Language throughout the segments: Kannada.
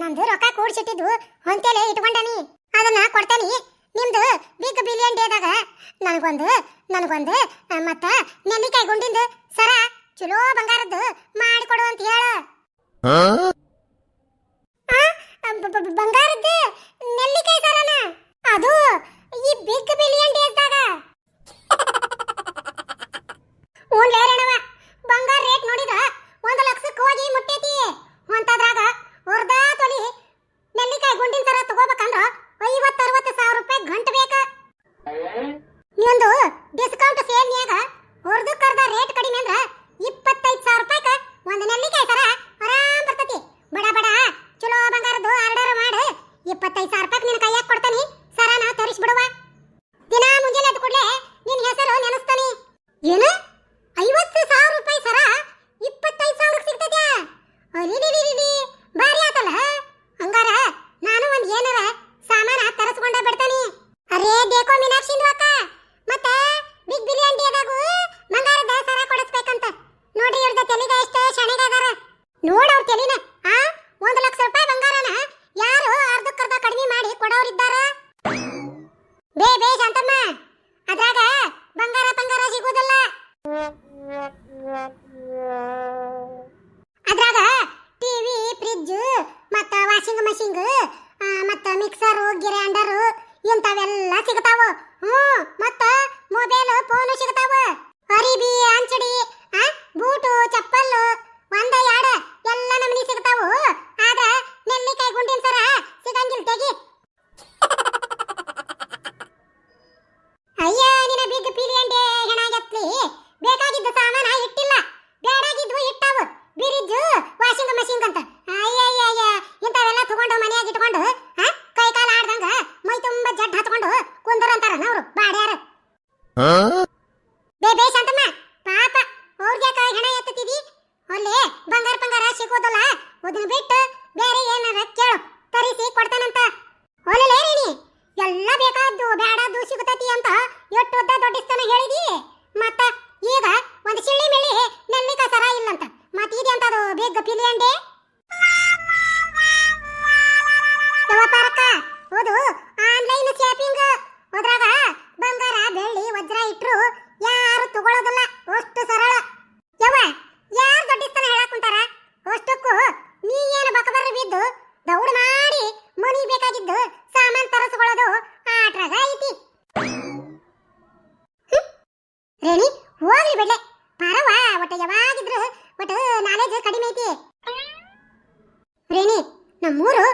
ನಂದು ರೊಕ್ಕ ಕೂಡ್ಸಿಟ್ಟಿದ್ದು ಹೊಂತೇಲೆ ಇಟ್ಕೊಂಡನಿ. ಅದನ್ನ ಕೊಡ್ತೇನಿ. ನಿಮ್ದು ಬಿಗ್ ಬಿಲಿಯನ್ ಡೇದಾಗ ನನಗೊಂದು ನನಗೊಂದು, ಮತ್ತ ನೆಲ್ಲಿಕಾಯಿ ಗುಂಡಿಂದು ಸರ ಚಲೋ ಬಂಗಾರದ್ದು ಮಾಡಿಕೊಡು ಅಂತ ಹೇಳು. ಬಂಗಾರದ್ದು ನೆಲ್ಲಿಕಾಯಿ ಸರನ? ಅದು ಈ ಬಿಗ್ ಬಿಲಿಯನ್ ಡೇಸ್ದಾಗ ಹ್ಞೂ ರೇಣವ ಬಂಗಾರ ರೇಟ್ ನೋಡಿದ್ರ ಒಂದು ಲಕ್ಷಕ್ಕೆ ಹೋಗಿ ಮುಟ್ಟೈತಿ. ಅಂತದ್ರಾಗ ನವ್ರು ಬಾಡ್ಯಾರ ಬೇ ಬೇ ಶಾಂತಮ್ಮ. ಪಾಪ ಅವ್ರಿಗೆ ಯಾಕ ಹಣ ಎತ್ತತಿದಿ ಅಲ್ಲಿ ಬಂಗಾರ ಬಂಗಾರ ಸಿಗೋದಲ್ಲ. ಅದನ್ನ ಬಿಟ್ಟು ಬೇರೆ ಏನಾರ ಕೇಳು ತರಿಸಿ ಕೊಡ್ತಾನಂತ. ಒಲೆ ರೇಣಿ ಎಲ್ಲ ಬೇಕಾದ್ದು ಬೇಡದ್ದು ಸಿಗುತ್ತತಿ ಅಂತ ಎಷ್ಟು ಉದ್ದ ದೊಡ್ಡಿಸ್ತಾನ ಹೇಳಿದಿ? ರೇಣಿ ನಮ್ಮೂರು?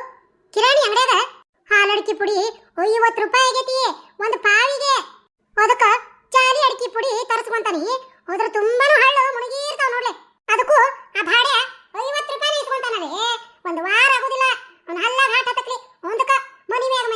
ಕಿರಾಣಿ ಅಂಗಡ್ಯಾಗ ಹಾಲಡಿಕೆ ಪುಡಿ ಐವತ್ತು ರೂಪಾಯಿ ಆಗೈತಿ ಒಂದು ಪಾವಿಗೆ. ಅದಕ್ಕ ಚಾಲಿ ಅಡಿಕೆ ಪುಡಿ ತರಿಸ್ಕೊಂತಾನಿ. ಅದ್ರ ತುಂಬಾನು ಹಳ್ಳು ಮುಳುಗಿರ್ತಾವ ನೋಡ್ಲೆ. ಅದಕ್ಕೂ ಆ ಭಾಡೆ ಐವತ್ತು ರೂಪಾಯಿ ಇಸ್ಕೊಂತಾನವೇ. ಒಂದು ವಾರ ಆಗುದಿಲ್ಲ. ಅವ್ನ ಹಲ್ಲ ಘಾಟ ಹತ್ತಕ್ಲಿ ಒಂದಕ್ಕ ಮನಿ. ಮ್ಯಾಗ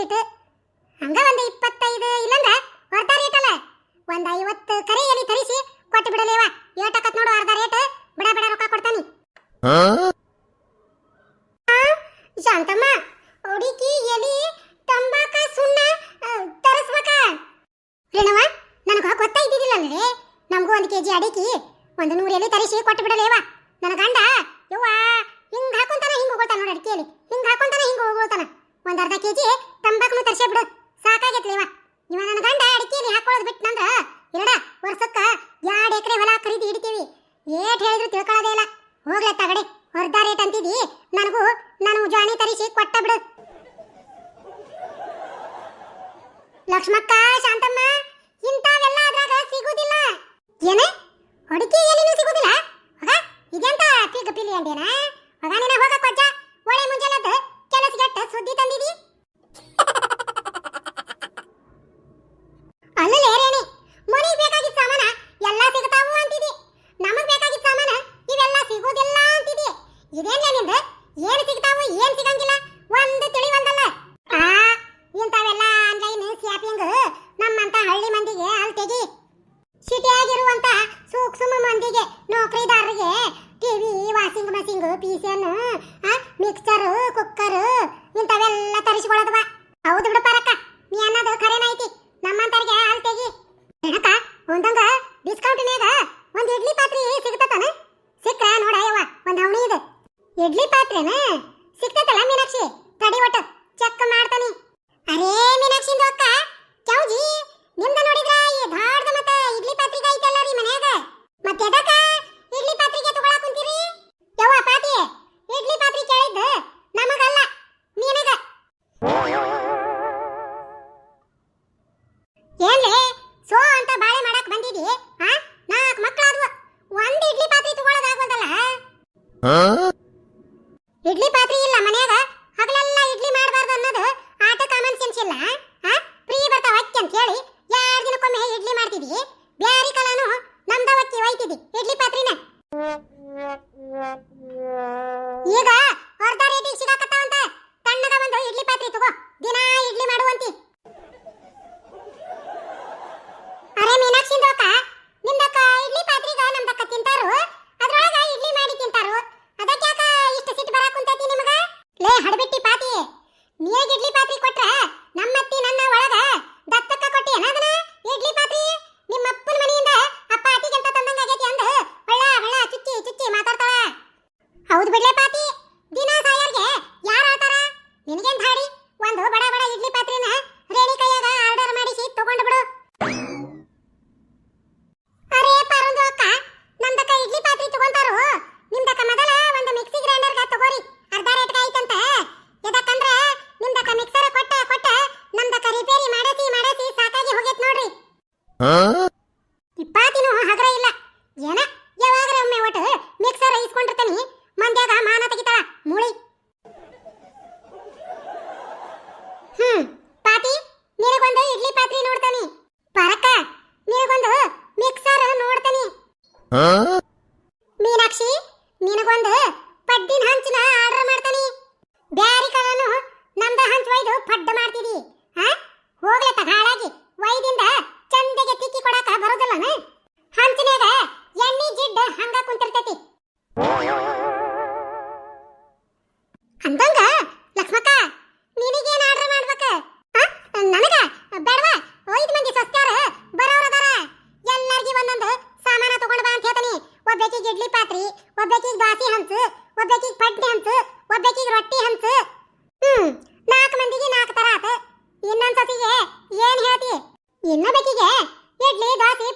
ಚೀಟ್ ಹಂಗ ಒಂದು ಇಪ್ಪತ್ತೈದು ಇಲ್ಲಂದ್ರ ಅರ್ಧ ರೇಟ್ ಅಲ್ಲ. ಒಂದು ಐವತ್ತು ಕರೆ ಎಲಿ ತರಿಸಿ ಕೊಟ್ಟು ಬಿಡಲೇವ. ಏಟಕತ್ ನೋಡು ಅರ್ಧ ರೇಟ್ ಬಿಡ ಬಿಡ ರೊಕ್ಕ ಕೊಡ್ತಾನಿ. ಶಾಂತಮ್ಮ ಹುಡುಕಿ ಎಲಿ ತಂಬಾಕ ಸುಣ್ಣ ತರಿಸ್ಬೇಕ. ರೇಣವ ನನಗ ಗೊತ್ತಾಯ್ತಿದ್ದಿಲ್ಲ ಅಂದ್ರೆ ನಮಗೂ ಒಂದು ಕೆಜಿ ಅಡಿಕೆ ಒಂದು ನೂರು ಎಲೆ ತರಿಸಿ ಕೊಟ್ಟು ಬಿಡಲೇವ. ನನ್ನ ಗಂಡ ಯವ್ವ ಹಿಂಗ್ ಹಾಕೊಂತಾನ ಹಿಂಗ್ ಹೋಗ್ತಾನ ನೋಡಿ ಅಡಿಕೆಯಲ್ಲಿ ಹಿಂಗ್ ಹಾಕೊಂತಾನ ಹಿಂಗ್ ಹೋಗ್ತಾನ ಒಂದ್ ಅರ್ಧ ಕೆಜಿ ತಂಬಾಕನು ತರ್ಸೆ ಬಿಡು. ಸಾಕಾಗೈತ್ಲೇವ ಇವ. ನನ್ನ ಗಂಡ ಅಡಿಕೆಯಲ್ಲಿ ಹಾಕೊಳ್ಳೋದು ಬಿಟ್ನಂದ್ರ ಎರಡ ವರ್ಷಕ್ಕ ಎರಡು ಎಕರೆ ಹೊಲ ಖರೀದಿ ಹಿಡಿತೀವಿ ಏಟ್ ಹೇಳಿದ್ರು ತಿಳ್ಕೊಳ್ಳೋದೇ ಇಲ್ಲ. ಹೋಗ್ಲೆ ತಗಡೆ ಹೊರ್ದ ರೇಟ್ ಅಂತಿದಿ. ನನಗೂ, ನಾನು ಜಾಣಿ ತರಿಸಿ ಕೊಟ್ಟ ಬಿಡು. ಲಕ್ಷ್ಮಕ್ಕ, ಶಾಂತಮ್ಮ, ಇಂಥವೆಲ್ಲ ಅದ್ರಾಗ ಸಿಗುದಿಲ್ಲ. ಏನ? ಅಡಿಕೆ ಎಲ್ಲಿನೂ ಸಿಗುದಿಲ್ಲ? ಹೋಗ ಇದೆಂತ ಪಿಗ್ ಪಿಲಿ ಅಂದೇನಾ? ಹೋಗ ನೀನ ಹೋಗ ಕೊಜ್ಜ 嗯嗯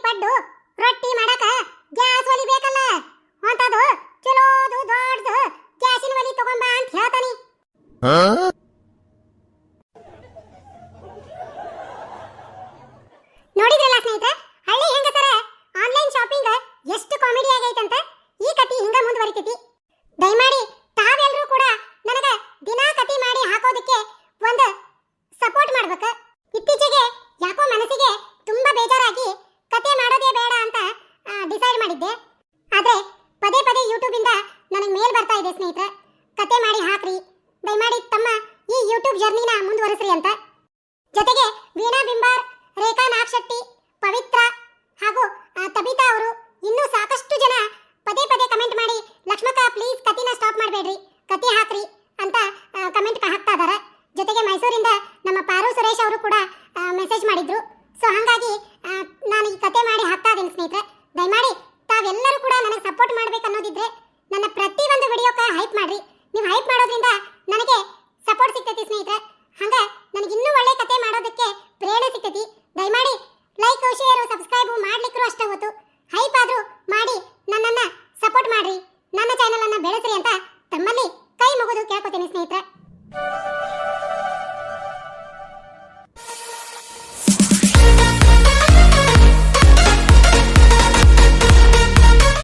ಪಡ್ಡು. ರೊಟ್ಟಿ ಮಾಡಕ ಗ್ಯಾಸ್ ಒಲಿ ಬೇಕಲ್ಲ. ಅಂತದು ಚಲೋದು ದೊಡ್ಡದು. ಗ್ಯಾಸಿನ ಒಲಿ ತಗೊಂಬ ಅಂತ ಹೇಳ್ತಾನೆ. ಜರ್ನಿನ ಮುಂದುವರೆಸ್ರಿ ಅಂತ. ಜೊತೆಗೆ ವೀಣಾ ಬಿಂಬಾರ್, ರೇಖಾ ನಾಗಶೆಟ್ಟಿ, ಪವಿತ್ರ ಹಾಗೂ ತಬಿತಾ ಅವರು ಇನ್ನೂ ಸಾಕಷ್ಟು ಜನ ಪದೇ ಪದೇ ಕಮೆಂಟ್ ಮಾಡಿ, ಲಕ್ಷ್ಮಕ್ಕ ಪ್ಲೀಸ್ ಕತಿನ ಸ್ಟಾಪ್ ಮಾಡಬೇಡ್ರಿ ಕತೆ ಹಾಕ್ರಿ ಅಂತ ಕಮೆಂಟ್ ಹಾಕ್ತಾ ಇದ್ದಾರೆ ಜೊತೆಗೆ ಮೈಸೂರಿಂದ ನಮ್ಮ ಪಾರು ಸುರೇಶ್ ಅವರು ಕೂಡ ಮೆಸೇಜ್ ಮಾಡಿದ್ರು. ಸೊ ಹಾಗಾಗಿ ನಾನು ಈ ಕತೆ ಮಾಡಿ